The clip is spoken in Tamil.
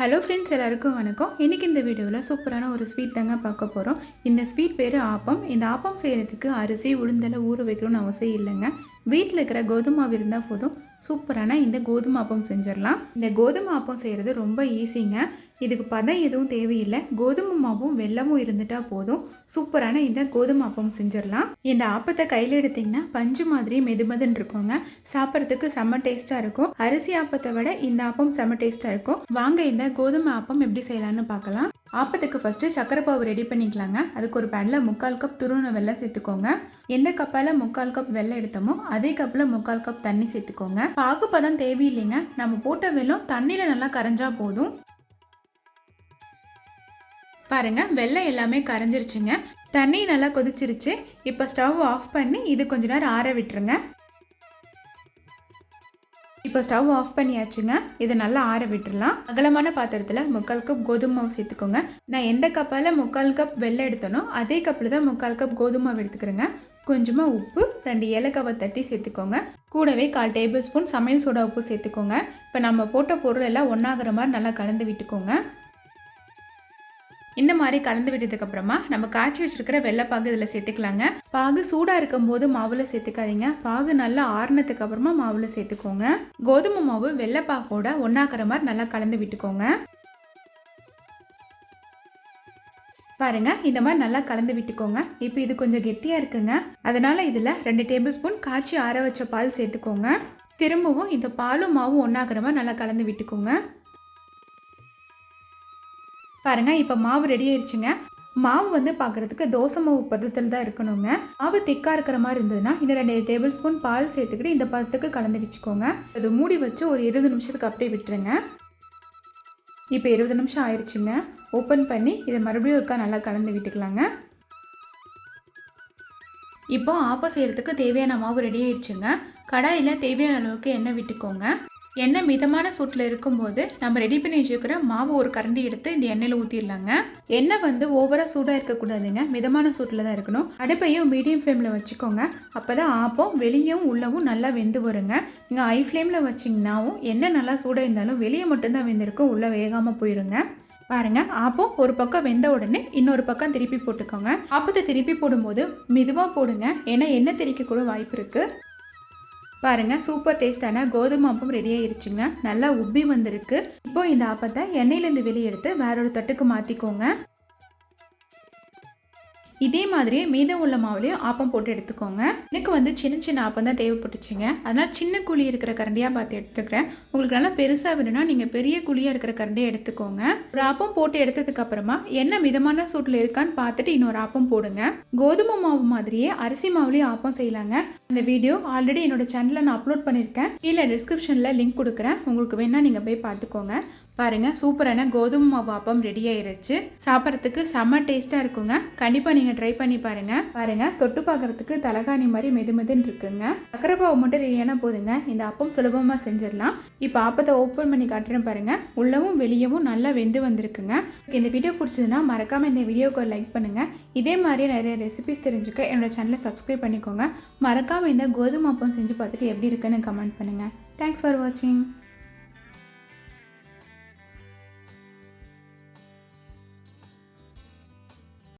ஹலோ ஃப்ரெண்ட்ஸ் எல்லாருக்கும் வணக்கம். இன்றைக்கி இந்த வீடியோவில் சூப்பரான ஒரு ஸ்வீட் தாங்க பார்க்க போகிறோம் இந்த ஸ்வீட் பேர் ஆப்பம். இந்த ஆப்பம் செய்கிறதுக்கு அரிசி உளுந்தெல்லாம் ஊற வைக்கணும்னு அவசியம் இல்லைங்க. வீட்டில் இருக்கிற கோதுமாவு இருந்தால் போதும். சூப்பரான இந்த கோதுமை ஆப்பம் செஞ்சிடலாம். இந்த கோதுமை ஆப்பம் செய்கிறது ரொம்ப ஈஸிங்க இதுக்கு பதம் எதுவும் தேவையில்லை. கோதுமை மாவும் வெள்ளமும் இருந்துட்டால் போதும். சூப்பரான இந்த கோதுமை ஆப்பம் செஞ்சிடலாம். இந்த ஆப்பத்தை கையில் எடுத்திங்கன்னா பஞ்சு மாதிரி மெதுமெதுன்னு இருக்குங்க. சாப்பிட்றதுக்கு செம்ம டேஸ்ட்டாக இருக்கும். அரிசி ஆப்பத்தை விட இந்த ஆப்பம் செம்ம டேஸ்ட்டாக இருக்கும். வாங்க இந்த கோதுமை ஆப்பம் எப்படி செய்யலாம்னு பார்க்கலாம். ஆப்பத்துக்கு ஃபஸ்ட்டு சக்கரை பாவு ரெடி பண்ணிக்கலாங்க. அதுக்கு ஒரு பேனில் முக்கால் கப் துருவன வெள்ளம் சேர்த்துக்கோங்க. எந்த கப்பால் முக்கால் கப் வெள்ளம் எடுத்தோமோ அதே கப்பில் முக்கால் கப் தண்ணி சேர்த்துக்கோங்க. பாகு பதம் தேவையில்லைங்க. நம்ம போட்ட வெள்ளம் தண்ணியில் நல்லா கரைஞ்சா போதும். பாருங்கள் வெள்ளை எல்லாமே கரைஞ்சிருச்சுங்க. தண்ணி நல்லா கொதிச்சிருச்சு. இப்போ ஸ்டவ் ஆஃப் பண்ணி இது கொஞ்ச நேரம் ஆற விட்டுருங்க. இப்போ ஸ்டவ் ஆஃப் பண்ணியாச்சுங்க. இதை நல்லா ஆற விட்டுடலாம் அகலமான பாத்திரத்தில் முக்கால் கப் கோதுமை மாவு சேர்த்துக்கோங்க. நான் எந்த கப்பால் முக்கால் கப் வெள்ளை எடுத்தனோ அதே கப்பில் தான் முக்கால் கப் கோதுமை மாவு எடுத்துக்கிறேங்க. கொஞ்சமாக உப்பு ரெண்டு ஏலக்காவை தட்டி சேர்த்துக்கோங்க. கூடவே கால் டேபிள் ஸ்பூன் சமையல் சோடா உப்பு சேர்த்துக்கோங்க. இப்போ நம்ம போட்ட பொருள் எல்லாம் ஒன்றாகிற மாதிரி நல்லா கலந்து விட்டுக்கோங்க. இந்த மாதிரி கலந்து விட்டதுக்கு அப்புறமா நம்ம காய்ச்சி வச்சிருக்கிற வெள்ளைப்பாகு இதில் சேர்த்துக்கலாங்க. பாகு சூடாக இருக்கும் போது மாவில் சேர்த்துக்காதீங்க. பாகு நல்லா ஆறுனதுக்கு அப்புறமா மாவில் சேர்த்துக்கோங்க. கோதுமை மாவு வெள்ளைப்பாகோட ஒன்றாக்கிற மாதிரி நல்லா கலந்து விட்டுக்கோங்க. பாருங்க இந்த மாதிரி நல்லா கலந்து விட்டுக்கோங்க. இப்போ இது கொஞ்சம் கெட்டியாக இருக்குங்க. அதனால இதில் ரெண்டு டேபிள் ஸ்பூன் காய்ச்சி ஆற வச்ச பால் சேர்த்துக்கோங்க. திரும்பவும் இந்த பாலும் மாவும் ஒன்றாக்கிற மாதிரி நல்லா கலந்து விட்டுக்கோங்க. பாருங்கள் இப்போ மாவு ரெடி ஆயிடுச்சுங்க மாவு வந்து பார்க்குறதுக்கு தோசை மாவு பதத்தில் தான் இருக்கணுங்க. மாவு திக்காக இருக்கிற மாதிரி இருந்ததுன்னா இன்னும் ரெண்டு டேபிள் ஸ்பூன் பால் சேர்த்துக்கிட்டு இந்த பதத்துக்கு கலந்து வச்சுக்கோங்க. அது மூடி வச்சு ஒரு இருபது நிமிஷத்துக்கு அப்படியே விட்டுருங்க. இப்போ இருபது நிமிஷம் ஆயிடுச்சுங்க ஓப்பன் பண்ணி இதை மறுபடியும் ஒருக்கா நல்லா கலந்து விட்டுக்கலாங்க. இப்போ ஆப்பம் செய்கிறதுக்கு தேவையான மாவு ரெடி ஆயிடுச்சுங்க கடாயில் தேவையான அளவுக்கு எண்ணெய் விட்டுக்கோங்க. எண்ணெய் மிதமான சூட்டில் இருக்கும்போது நம்ம ரெடி பண்ணி வச்சுக்கிற மாவு ஒரு கரண்டி எடுத்து இந்த எண்ணெயில் ஊற்றிடலாங்க எண்ணெய் வந்து ஓவராக சூடாக இருக்கக்கூடாதுங்க. மிதமான சூட்டில் தான் இருக்கணும். அடுப்பையும் மீடியம் ஃப்ளேமில் வச்சுக்கோங்க. அப்போ தான் ஆப்பம் வெளியும் உள்ளவும் நல்லா வெந்து வருங்க. நீங்கள் ஹை ஃப்ளேமில் வச்சிங்கனாவும் எண்ணெய் நல்லா சூடாக இருந்தாலும் வெளியே மட்டும்தான் வெந்திருக்கும். உள்ளே வேகாமல் போயிருங்க. பாருங்க ஆப்பம் ஒரு பக்கம் வெந்த உடனே இன்னொரு பக்கம் திருப்பி போட்டுக்கோங்க. ஆப்பத்தை திருப்பி போடும்போது மெதுவாக போடுங்க. ஏன்னா எண்ணெய் தெறிக்க கூட வாய்ப்பு இருக்குது பாருங்க சூப்பர் டேஸ்டான கோதுமை ஆப்பம் ரெடி ஆயிருச்சுங்க. நல்லா உப்பி வந்திருக்கு. இப்போ இந்த ஆப்பத்தை எண்ணெயிலேருந்து வெளியே எடுத்து வேறொரு தட்டுக்கு மாற்றிக்கோங்க இதே மாதிரியே மீதம் உள்ள மாவுலையும் ஆப்பம் போட்டு எடுத்துக்கோங்க. எனக்கு வந்து சின்ன சின்ன ஆப்பம் தான் தேவைப்பட்டுச்சுங்க. அதனால் சின்ன குழி இருக்கிற கரண்டியாக பார்த்து எடுத்துக்கிறேன். உங்களுக்கு நல்லா பெருசாக வேணும்னா நீங்கள் பெரிய குழியாக இருக்கிற கரண்டியை எடுத்துக்கோங்க. ஒரு ஆப்பம் போட்டு எடுத்ததுக்கு அப்புறமா என்ன மிதமான சூட்டில் இருக்கான்னு பார்த்துட்டு இன்னொரு ஆப்பம் போடுங்க. கோதுமை மாவு மாதிரியே அரிசி மாவுலேயும் ஆப்பம் செய்யலாங்க. இந்த வீடியோ ஆல்ரெடி என்னோட சேனலில் நான் அப்லோட் பண்ணியிருக்கேன் கீழே டிஸ்கிரிப்ஷனில் லிங்க் கொடுக்குறேன். உங்களுக்கு வேணால் நீங்கள் போய் பார்த்துக்கோங்க. பாருங்கள் சூப்பரான கோதுமை மாவு அப்பம் ரெடி ஆயிருச்சு. சாப்பிட்றதுக்கு செம்ம டேஸ்ட்டாக இருக்குங்க. கண்டிப்பாக நீங்கள் ட்ரை பண்ணி பாருங்கள் பாருங்கள் தொட்டு பார்க்குறதுக்கு தலகாணி மாதிரி மெது மெதுன்னு இருக்குங்க. சக்கரை பாவு மட்டும் ரெடியான போதுங்க. இந்த அப்பம் சுலபமாக செஞ்சிடலாம். இப்போ ஆப்பத்தை ஓப்பன் பண்ணி காட்டுறேன் பாருங்கள் உள்ளவும் வெளியவும் நல்லா வெந்து வந்திருக்குங்க. இந்த வீடியோ பிடிச்சதுன்னா மறக்காமல் இந்த வீடியோக்கு லைக் பண்ணுங்கள் இதே மாதிரி நிறைய ரெசிபிஸ் தெரிஞ்சுக்க என்னோட சேனலை சப்ஸ்கிரைப் பண்ணிக்கோங்க. மறக்காமல் இந்த கோதுமை அப்பம் செஞ்சு பார்த்துட்டு எப்படி இருக்குன்னு கமெண்ட் பண்ணுங்கள் தேங்க்ஸ் ஃபார் வாட்சிங்